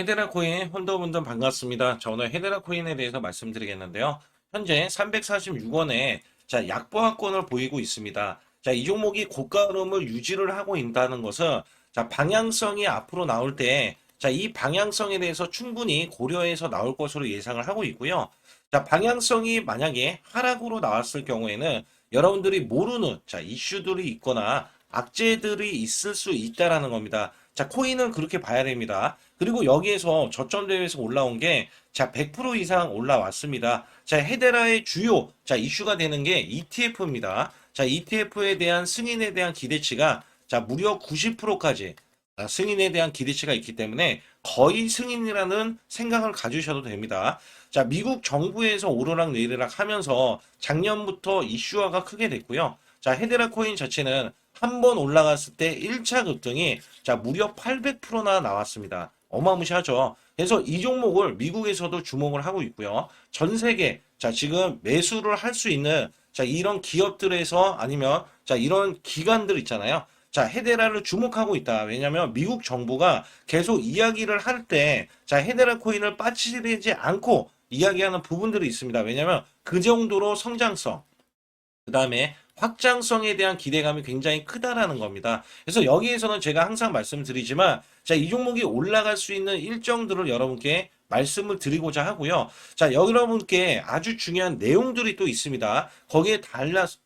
헤데라 코인 혼더분들 반갑습니다. 자, 오늘 헤데라 코인에 대해서 말씀드리겠는데요. 현재 346원에 자, 약보합권을 보이고 있습니다. 자, 이 종목이 고가 흐름을 유지를 하고 있다는 것은 자, 방향성이 앞으로 나올 때 자, 이 방향성에 대해서 충분히 고려해서 나올 것으로 예상을 하고 있고요. 자, 방향성이 만약에 하락으로 나왔을 경우에는 여러분들이 모르는 자, 이슈들이 있거나 악재들이 있을 수 있다라는 겁니다. 자, 코인은 그렇게 봐야 됩니다. 그리고 여기에서 저점 대회에서 올라온 게 자, 100% 이상 올라왔습니다. 자, 헤데라의 주요 자, 이슈가 되는 게 ETF입니다. 자, ETF에 대한 승인에 대한 기대치가 자, 무려 90%까지 아, 승인에 대한 기대치가 있기 때문에 거의 승인이라는 생각을 가지셔도 됩니다. 자, 미국 정부에서 오르락 내리락 하면서 작년부터 이슈화가 크게 됐고요. 자, 헤데라 코인 자체는 한 번 올라갔을 때 1차 급등이 자, 무려 800%나 나왔습니다. 어마무시하죠. 그래서 이 종목을 미국에서도 주목을 하고 있고요. 전 세계, 자, 지금 매수를 할 수 있는 자, 이런 기업들에서 아니면 자, 이런 기관들 있잖아요. 자, 헤데라를 주목하고 있다. 왜냐하면 미국 정부가 계속 이야기를 할 때, 자, 헤데라 코인을 빠지지 않고 이야기하는 부분들이 있습니다. 왜냐하면 그 정도로 성장성, 그 다음에 확장성에 대한 기대감이 굉장히 크다라는 겁니다. 그래서 여기에서는 제가 항상 말씀드리지만, 자, 이 종목이 올라갈 수 있는 일정들을 여러분께 말씀을 드리고자 하고요. 자, 여러분께 아주 중요한 내용들이 또 있습니다. 거기에 달라서,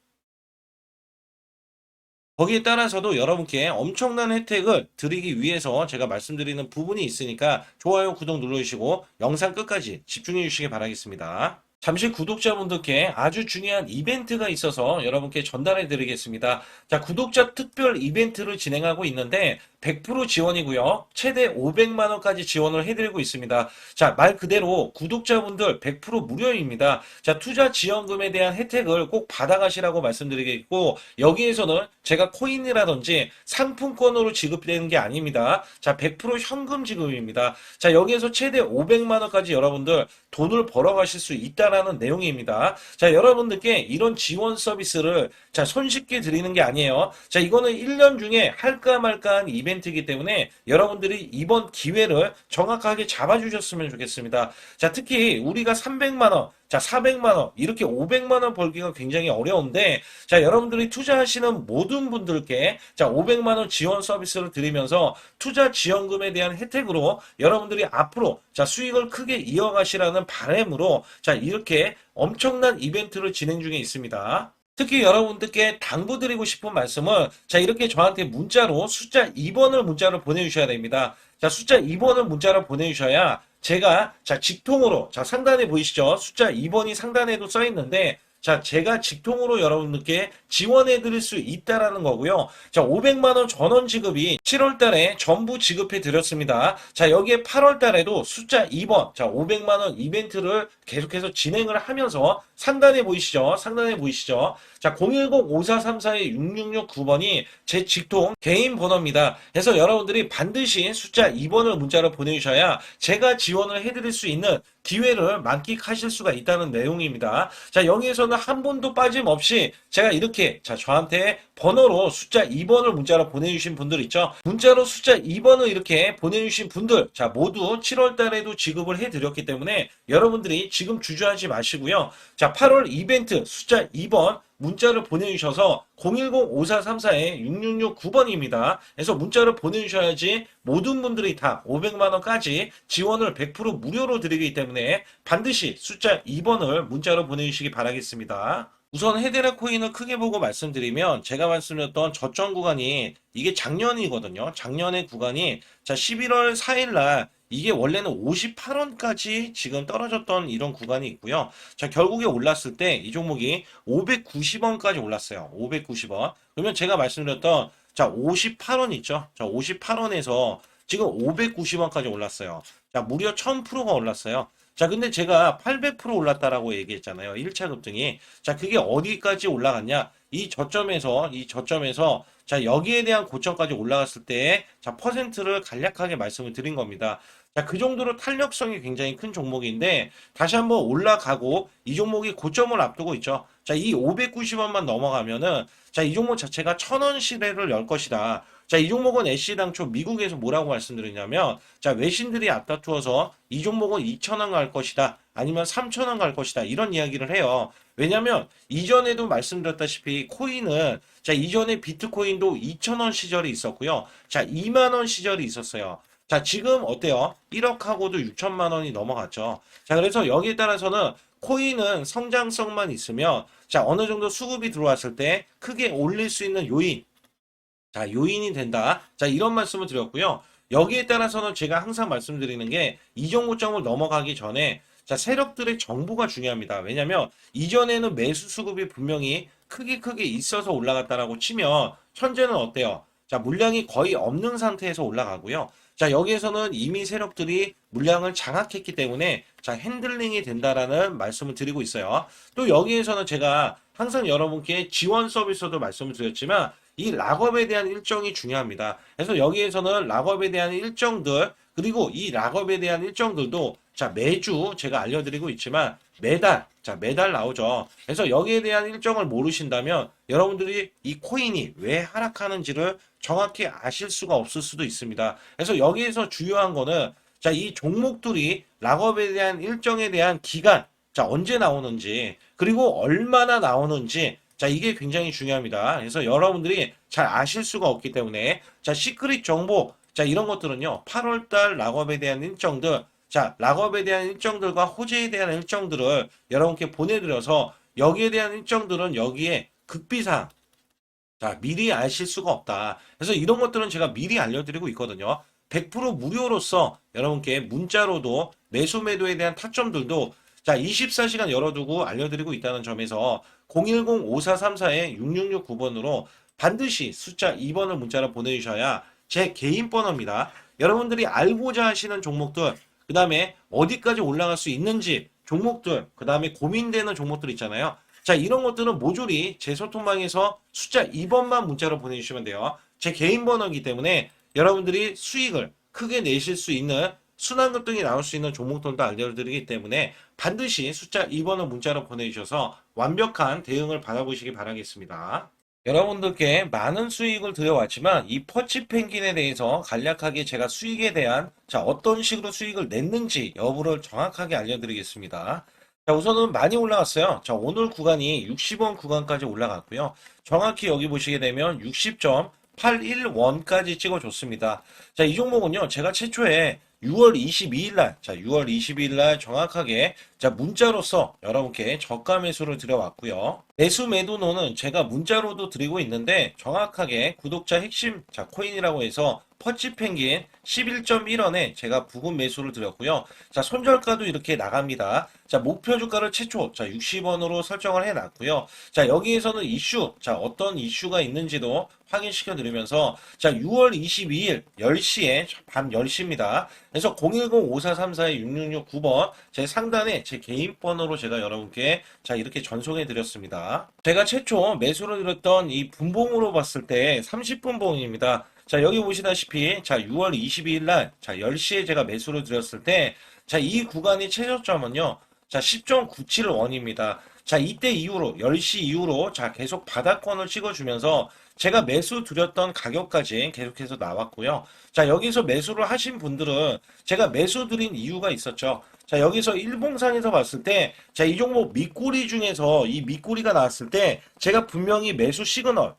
거기에 따라서도 여러분께 엄청난 혜택을 드리기 위해서 제가 말씀드리는 부분이 있으니까 좋아요, 구독 눌러주시고 영상 끝까지 집중해 주시기 바라겠습니다. 잠시 구독자분들께 아주 중요한 이벤트가 있어서 여러분께 전달해 드리겠습니다. 자, 구독자 특별 이벤트를 진행하고 있는데 100% 지원이고요. 최대 500만 원까지 지원을 해 드리고 있습니다. 자, 말 그대로 구독자분들 100% 무료입니다. 자, 투자 지원금에 대한 혜택을 꼭 받아 가시라고 말씀드리겠고 여기에서는 제가 코인이라든지 상품권으로 지급되는 게 아닙니다. 자, 100% 현금 지급입니다. 자, 여기에서 최대 500만 원까지 여러분들 돈을 벌어 가실 수 있다 라는 내용입니다. 자, 여러분들께 이런 지원 서비스를 자, 손쉽게 드리는 게 아니에요. 자, 이거는 1년 중에 할까 말까한 이벤트이기 때문에 여러분들이 이번 기회를 정확하게 잡아주셨으면 좋겠습니다. 자, 특히 우리가 300만 원, 자, 400만 원, 이렇게 500만 원 벌기가 굉장히 어려운데, 자, 여러분들이 투자하시는 모든 분들께, 자, 500만 원 지원 서비스를 드리면서 투자 지원금에 대한 혜택으로 여러분들이 앞으로, 자, 수익을 크게 이어가시라는 바람으로, 자, 이렇게 엄청난 이벤트를 진행 중에 있습니다. 특히 여러분들께 당부드리고 싶은 말씀은 자 이렇게 저한테 문자로 숫자 2번을 문자로 보내주셔야 됩니다. 자 숫자 2번을 문자로 보내주셔야 제가 자 직통으로 자 상단에 보이시죠? 숫자 2번이 상단에도 써 있는데 자 제가 직통으로 여러분들께 지원해 드릴 수 있다라는 거고요. 자 500만 원 전원 지급이 7월 달에 전부 지급해 드렸습니다. 자 여기에 8월 달에도 숫자 2번 자 500만 원 이벤트를 계속해서 진행을 하면서 상단에 보이시죠? 상단에 보이시죠? 자, 010-5434-6669번이 제 직통 개인 번호입니다. 그래서 여러분들이 반드시 숫자 2번을 문자로 보내주셔야 제가 지원을 해드릴 수 있는 기회를 만끽하실 수가 있다는 내용입니다. 자, 여기에서는 한 분도 빠짐없이 제가 이렇게, 자, 저한테 번호로 숫자 2번을 문자로 보내주신 분들 있죠? 문자로 숫자 2번을 이렇게 보내주신 분들, 자, 모두 7월 달에도 지급을 해드렸기 때문에 여러분들이 지금 주저하지 마시고요. 자, 8월 이벤트 숫자 2번 문자를 보내주셔서 010-5434-6669번입니다. 그래서 문자를 보내주셔야지 모든 분들이 다 500만원까지 지원을 100% 무료로 드리기 때문에 반드시 숫자 2번을 문자로 보내주시기 바라겠습니다. 우선 헤데라 코인을 크게 보고 말씀드리면 제가 말씀드렸던 저점 구간이 이게 작년이거든요. 작년의 구간이 자 11월 4일 날 이게 원래는 58원까지 지금 떨어졌던 이런 구간이 있고요. 자, 결국에 올랐을 때 이 종목이 590원까지 올랐어요. 590원. 그러면 제가 말씀드렸던 자, 58원 있죠? 자, 58원에서 지금 590원까지 올랐어요. 자, 무려 1000%가 올랐어요. 자, 근데 제가 800% 올랐다라고 얘기했잖아요. 1차 급등이. 자, 그게 어디까지 올라갔냐? 이 저점에서, 이 저점에서, 자, 여기에 대한 고점까지 올라갔을 때, 자, 퍼센트를 간략하게 말씀을 드린 겁니다. 자, 그 정도로 탄력성이 굉장히 큰 종목인데, 다시 한번 올라가고, 이 종목이 고점을 앞두고 있죠. 자, 이 590원만 넘어가면은, 자, 이 종목 자체가 천원 시대를 열 것이다. 자, 이 종목은 애쉬 당초 미국에서 뭐라고 말씀드렸냐면, 자, 외신들이 앞다투어서 이 종목은 2,000원 갈 것이다. 아니면 3,000원 갈 것이다. 이런 이야기를 해요. 왜냐면, 이전에도 말씀드렸다시피, 코인은, 자, 이전에 비트코인도 2,000원 시절이 있었고요. 자, 2만원 시절이 있었어요. 자, 지금 어때요? 1억하고도 6천만 원이 넘어갔죠. 자, 그래서 여기에 따라서는 코인은 성장성만 있으면, 자, 어느 정도 수급이 들어왔을 때 크게 올릴 수 있는 요인, 자, 요인이 된다. 자, 이런 말씀을 드렸고요. 여기에 따라서는 제가 항상 말씀드리는 게 이정고점을 넘어가기 전에 자, 세력들의 정보가 중요합니다. 왜냐면 이전에는 매수 수급이 분명히 크게 크게 있어서 올라갔다라고 치면 현재는 어때요? 자, 물량이 거의 없는 상태에서 올라가고요. 자, 여기에서는 이미 세력들이 물량을 장악했기 때문에 자, 핸들링이 된다라는 말씀을 드리고 있어요. 또 여기에서는 제가 항상 여러분께 지원 서비스도 말씀을 드렸지만 이 락업에 대한 일정이 중요합니다. 그래서 여기에서는 락업에 대한 일정들 그리고 이 락업에 대한 일정들도 자 매주 제가 알려드리고 있지만 매달 자 매달 나오죠. 그래서 여기에 대한 일정을 모르신다면 여러분들이 이 코인이 왜 하락하는지를 정확히 아실 수가 없을 수도 있습니다. 그래서 여기에서 중요한 거는 자 이 종목들이 락업에 대한 일정에 대한 기간 자 언제 나오는지 그리고 얼마나 나오는지 자, 이게 굉장히 중요합니다. 그래서 여러분들이 잘 아실 수가 없기 때문에, 자, 시크릿 정보, 자, 이런 것들은요, 8월달 락업에 대한 일정들, 자, 락업에 대한 일정들과 호재에 대한 일정들을 여러분께 보내드려서, 여기에 대한 일정들은 여기에 극비상, 자, 미리 아실 수가 없다. 그래서 이런 것들은 제가 미리 알려드리고 있거든요. 100% 무료로서 여러분께 문자로도 매수 매도에 대한 타점들도 자, 24시간 열어두고 알려드리고 있다는 점에서 010-5434-6669번으로 반드시 숫자 2번을 문자로 보내주셔야 제 개인 번호입니다. 여러분들이 알고자 하시는 종목들, 그 다음에 어디까지 올라갈 수 있는지 종목들, 그 다음에 고민되는 종목들 있잖아요. 자, 이런 것들은 모조리 제 소통방에서 숫자 2번만 문자로 보내주시면 돼요. 제 개인 번호이기 때문에 여러분들이 수익을 크게 내실 수 있는 순환급등이 나올 수 있는 종목들도 알려드리기 때문에 반드시 숫자 2번을 문자로 보내주셔서 완벽한 대응을 받아보시기 바라겠습니다. 여러분들께 많은 수익을 드려왔지만 이 퍼치 펭귄에 대해서 간략하게 제가 수익에 대한 자 어떤 식으로 수익을 냈는지 여부를 정확하게 알려드리겠습니다. 자 우선은 많이 올라갔어요. 자 오늘 구간이 60원 구간까지 올라갔고요. 정확히 여기 보시게 되면 60.81원까지 찍어줬습니다. 자 이 종목은요 제가 최초에 6월 22일 날, 자, 6월 22일 날 정확하게, 자, 문자로서 여러분께 저가 매수를 드려왔고요. 매수 매도노는 제가 문자로도 드리고 있는데, 정확하게 구독자 핵심, 자, 코인이라고 해서 퍼치 펭귄 11.1원에 제가 부분 매수를 드렸고요. 자, 손절가도 이렇게 나갑니다. 자, 목표 주가를 최초, 자, 60원으로 설정을 해 놨고요. 자, 여기에서는 이슈, 자, 어떤 이슈가 있는지도 확인시켜 드리면서, 자, 6월 22일 10시에, 밤 10시입니다. 그래서 010-5434-6669번 제 상단에 제 개인 번호로 제가 여러분께 자 이렇게 전송해 드렸습니다. 제가 최초 매수를 드렸던 이 분봉으로 봤을 때 30분봉입니다. 자 여기 보시다시피 자 6월 22일 날 자 10시에 제가 매수를 드렸을 때 자 이 구간이 최저점은요. 자 10.97원입니다. 자 이때 이후로 10시 이후로 자 계속 바닥권을 찍어주면서 제가 매수 드렸던 가격까지 계속해서 나왔고요. 자, 여기서 매수를 하신 분들은 제가 매수 드린 이유가 있었죠. 자, 여기서 일봉상에서 봤을 때, 자, 이 종목 밑꼬리 중에서 이 밑꼬리가 나왔을 때, 제가 분명히 매수 시그널,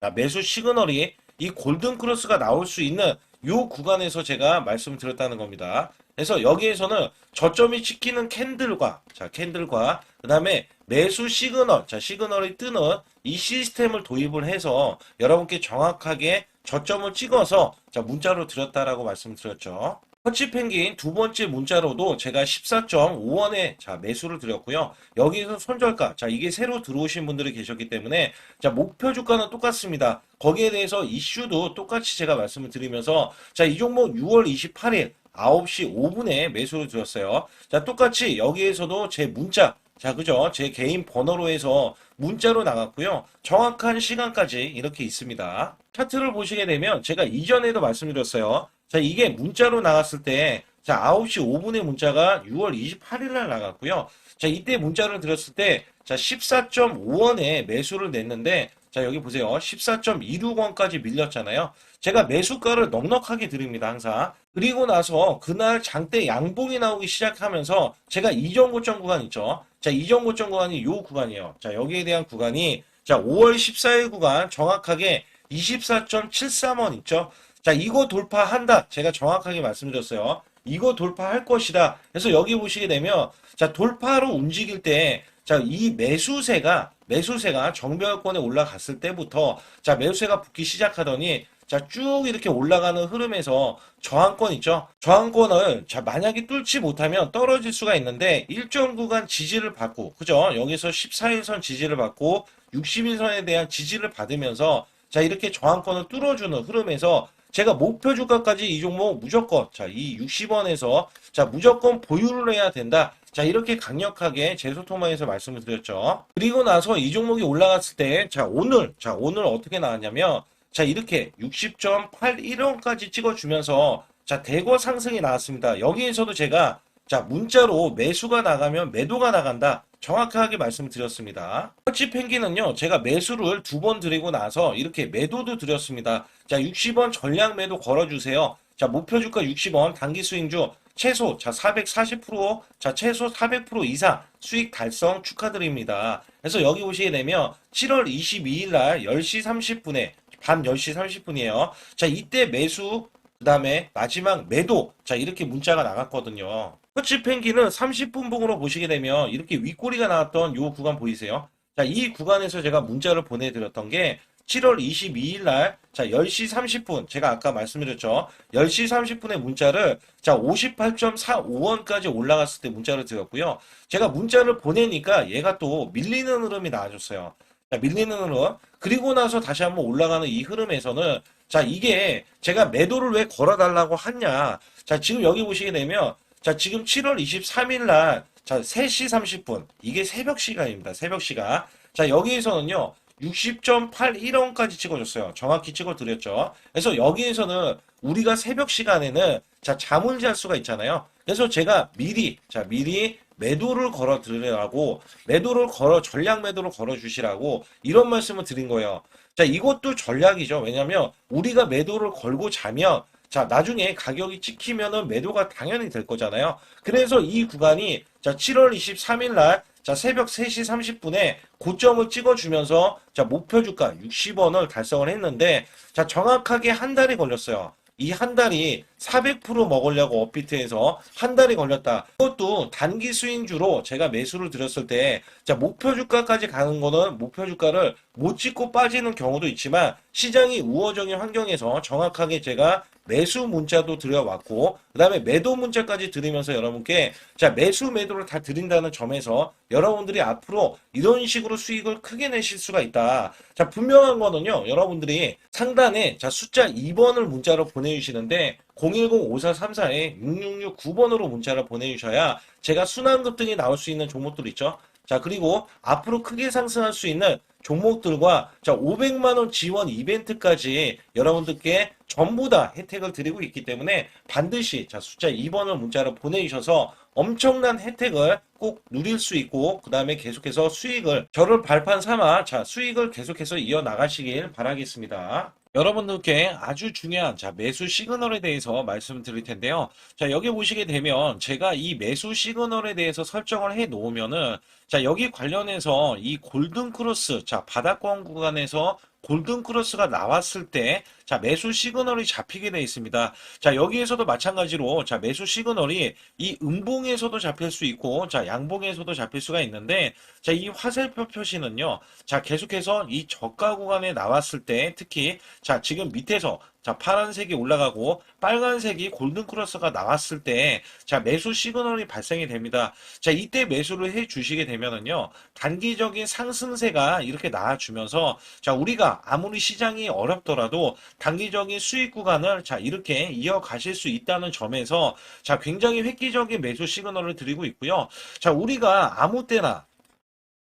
자, 매수 시그널이 이 골든 크로스가 나올 수 있는 요 구간에서 제가 말씀을 드렸다는 겁니다. 그래서 여기에서는 저점이 찍히는 캔들과, 자, 캔들과, 그 다음에 매수 시그널, 자, 시그널이 뜨는 이 시스템을 도입을 해서 여러분께 정확하게 저점을 찍어서 자, 문자로 드렸다라고 말씀드렸죠. 터치 펭귄 두 번째 문자로도 제가 14.5원에 자, 매수를 드렸고요. 여기에서 손절가. 자, 이게 새로 들어오신 분들이 계셨기 때문에 자, 목표 주가는 똑같습니다. 거기에 대해서 이슈도 똑같이 제가 말씀을 드리면서 자, 이 종목 6월 28일 9시 5분에 매수를 드렸어요. 자, 똑같이 여기에서도 제 문자 자, 그죠? 제 개인 번호로 해서 문자로 나갔고요. 정확한 시간까지 이렇게 있습니다. 차트를 보시게 되면 제가 이전에도 말씀드렸어요. 자, 이게 문자로 나갔을 때, 자, 9시 5분에 문자가 6월 28일 날 나갔고요. 자, 이때 문자를 드렸을 때, 자, 14.5원에 매수를 냈는데, 자, 여기 보세요. 14.26원까지 밀렸잖아요. 제가 매수가를 넉넉하게 드립니다, 항상. 그리고 나서 그날 장대 양봉이 나오기 시작하면서 제가 이전 고점 구간 있죠. 자, 이전 고점 구간이 요 구간이에요. 자, 여기에 대한 구간이 자, 5월 14일 구간 정확하게 24.73원 있죠. 자, 이거 돌파한다. 제가 정확하게 말씀드렸어요. 이거 돌파할 것이다. 그래서 여기 보시게 되면 자, 돌파로 움직일 때 자, 이 매수세가 매수세가 정배열권에 올라갔을 때부터 자, 매수세가 붙기 시작하더니 자, 쭉 이렇게 올라가는 흐름에서 저항권 있죠? 저항권을 자, 만약에 뚫지 못하면 떨어질 수가 있는데 일정 구간 지지를 받고 그죠? 여기서 14일선 지지를 받고 60일선에 대한 지지를 받으면서 자, 이렇게 저항권을 뚫어주는 흐름에서 제가 목표 주가까지 이 종목 무조건 자, 이 60원에서 자, 무조건 보유를 해야 된다. 자, 이렇게 강력하게 제 소통망에서 말씀을 드렸죠. 그리고 나서 이 종목이 올라갔을 때, 자, 오늘, 자, 오늘 어떻게 나왔냐면, 자, 이렇게 60.81원까지 찍어주면서, 자, 대거 상승이 나왔습니다. 여기에서도 제가, 자, 문자로 매수가 나가면 매도가 나간다. 정확하게 말씀드렸습니다. 터치 펭귄은요, 제가 매수를 두 번 드리고 나서 이렇게 매도도 드렸습니다. 자, 60원 전량 매도 걸어주세요. 자, 목표 주가 60원, 단기 수익주 최소, 자, 440%, 자, 최소 400% 이상 수익 달성 축하드립니다. 그래서 여기 오시게 되면 7월 22일 날 10시 30분에, 밤 10시 30분이에요. 자, 이때 매수, 그 다음에 마지막 매도, 자, 이렇게 문자가 나갔거든요. 터치 펭귄은 30분 봉으로 보시게 되면 이렇게 윗꼬리가 나왔던 요 구간 보이세요? 자, 이 구간에서 제가 문자를 보내드렸던 게 7월 22일 날, 자, 10시 30분, 제가 아까 말씀드렸죠. 10시 30분에 문자를, 자, 58.45원까지 올라갔을 때 문자를 드렸고요. 제가 문자를 보내니까 얘가 또 밀리는 흐름이 나와줬어요. 자, 밀리는 흐름. 그리고 나서 다시 한번 올라가는 이 흐름에서는, 자, 이게 제가 매도를 왜 걸어달라고 하냐. 자, 지금 여기 보시게 되면, 자, 지금 7월 23일 날, 자, 3시 30분. 이게 새벽 시간입니다. 새벽 시간. 자, 여기에서는요, 60.81원까지 찍어줬어요. 정확히 찍어드렸죠. 그래서 여기에서는 우리가 새벽 시간에는 자, 잠을 잘 수가 있잖아요. 그래서 제가 미리, 자, 미리 매도를 걸어 드리라고, 매도를 걸어, 전략 매도를 걸어 주시라고, 이런 말씀을 드린 거예요. 자, 이것도 전략이죠. 왜냐면, 우리가 매도를 걸고 자면, 자, 나중에 가격이 찍히면은 매도가 당연히 될 거잖아요. 그래서 이 구간이, 자, 7월 23일 날, 자, 새벽 3시 30분에 고점을 찍어주면서, 자, 목표 주가 60원을 달성을 했는데, 자, 정확하게 한 달이 걸렸어요. 이 한 달이 400% 먹으려고 업비트에서 한 달이 걸렸다. 그것도 단기 수익주로 제가 매수를 드렸을 때, 자, 목표 주가까지 가는 거는 목표 주가를 못 찍고 빠지는 경우도 있지만, 시장이 우호적인 환경에서 정확하게 제가 매수 문자도 드려왔고, 그 다음에 매도 문자까지 드리면서 여러분께, 자, 매수 매도를 다 드린다는 점에서 여러분들이 앞으로 이런 식으로 수익을 크게 내실 수가 있다. 자, 분명한 거는요, 여러분들이 상단에, 자, 숫자 2번을 문자로 보내주시는데, 010-5434-6669번으로 문자를 보내주셔야 제가 순환급 등이 나올 수 있는 종목들 있죠. 자, 그리고 앞으로 크게 상승할 수 있는 종목들과 자, 500만원 지원 이벤트까지 여러분들께 전부 다 혜택을 드리고 있기 때문에 반드시 자, 숫자 2번을 문자로 보내주셔서 엄청난 혜택을 꼭 누릴 수 있고 그 다음에 계속해서 수익을 저를 발판 삼아 자 수익을 계속해서 이어 나가시길 바라겠습니다. 여러분들께 아주 중요한 자 매수 시그널에 대해서 말씀드릴 텐데요. 자 여기 보시게 되면 제가 이 매수 시그널에 대해서 설정을 해 놓으면은 자 여기 관련해서 이 골든 크로스 자 바닥권 구간에서 골든 크로스가 나왔을 때, 자, 매수 시그널이 잡히게 되어 있습니다. 자, 여기에서도 마찬가지로, 자, 매수 시그널이 이 음봉에서도 잡힐 수 있고, 자, 양봉에서도 잡힐 수가 있는데, 자, 이 화살표 표시는요, 자, 계속해서 이 저가 구간에 나왔을 때, 특히, 자, 지금 밑에서, 자, 파란색이 올라가고 빨간색이 골든 크로스가 나왔을 때, 자, 매수 시그널이 발생이 됩니다. 자, 이때 매수를 해 주시게 되면은요, 단기적인 상승세가 이렇게 나와 주면서, 자, 우리가 아무리 시장이 어렵더라도 단기적인 수익 구간을 자, 이렇게 이어가실 수 있다는 점에서, 자, 굉장히 획기적인 매수 시그널을 드리고 있고요. 자, 우리가 아무 때나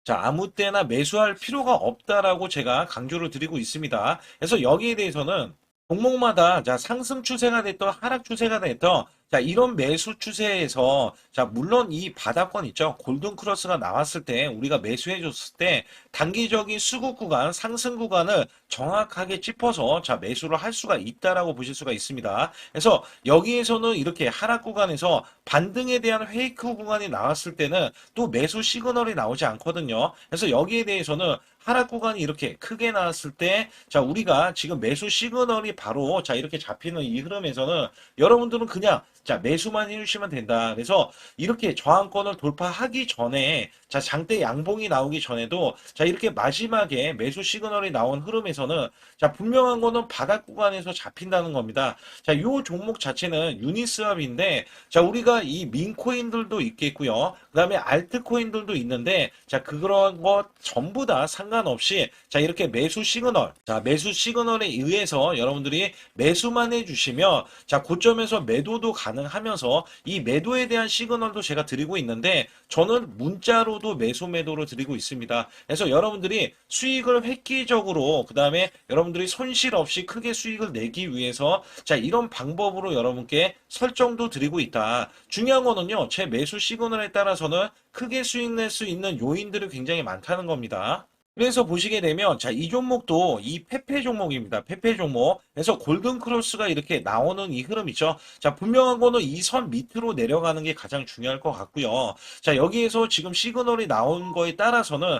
자, 아무 때나 매수할 필요가 없다라고 제가 강조를 드리고 있습니다. 그래서 여기에 대해서는 종목마다 자 상승 추세가 됐던 하락 추세가 됐던 자 이런 매수 추세에서 자 물론 이 바닥권 있죠 골든 크로스가 나왔을 때 우리가 매수해 줬을 때 단기적인 수급 구간 상승 구간을 정확하게 짚어서 자 매수를 할 수가 있다라고 보실 수가 있습니다. 그래서 여기에서는 이렇게 하락 구간에서 반등에 대한 페이크 구간이 나왔을 때는 또 매수 시그널이 나오지 않거든요. 그래서 여기에 대해서는 하락 구간이 이렇게 크게 나왔을 때, 자, 우리가 지금 매수 시그널이 바로, 자, 이렇게 잡히는 이 흐름에서는 여러분들은 그냥, 자, 매수만 해주시면 된다. 그래서 이렇게 저항권을 돌파하기 전에, 자, 장대 양봉이 나오기 전에도, 자, 이렇게 마지막에 매수 시그널이 나온 흐름에서는, 자, 분명한 거는 바닥 구간에서 잡힌다는 겁니다. 자, 요 종목 자체는 유니스왑인데, 자, 우리가 이 민코인들도 있겠고요. 그 다음에 알트코인들도 있는데, 자, 그런 것 전부 다 상관없이, 자, 이렇게 매수 시그널, 자, 매수 시그널에 의해서 여러분들이 매수만 해주시면, 자, 고점에서 매도도 가능하면서 이 매도에 대한 시그널도 제가 드리고 있는데, 저는 문자로도 매수 매도를 드리고 있습니다. 그래서 여러분들이 수익을 획기적으로, 그 다음에 여러분들이 손실 없이 크게 수익을 내기 위해서, 자, 이런 방법으로 여러분께 설정도 드리고 있다. 중요한 거는요, 제 매수 시그널에 따라서 는 크게 수익 낼 수 있는 요인들이 굉장히 많다는 겁니다. 그래서 보시게 되면 자 이 종목도 이 페페 종목입니다. 페페 종목. 그래서 골든 크로스가 이렇게 나오는 이 흐름 있죠. 자 분명한 거는 이 선 밑으로 내려가는 게 가장 중요할 것 같고요. 자 여기에서 지금 시그널이 나온 거에 따라서는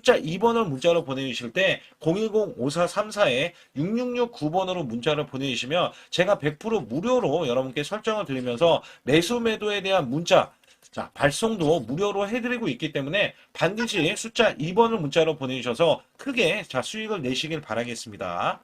숫자 2번을 문자로 보내주실 때 010-5434에 6669번으로 문자를 보내주시면 제가 100% 무료로 여러분께 설정을 드리면서 매수 매도에 대한 문자 자, 발송도 무료로 해드리고 있기 때문에 반드시 숫자 2번을 문자로 보내주셔서 크게 자, 수익을 내시길 바라겠습니다.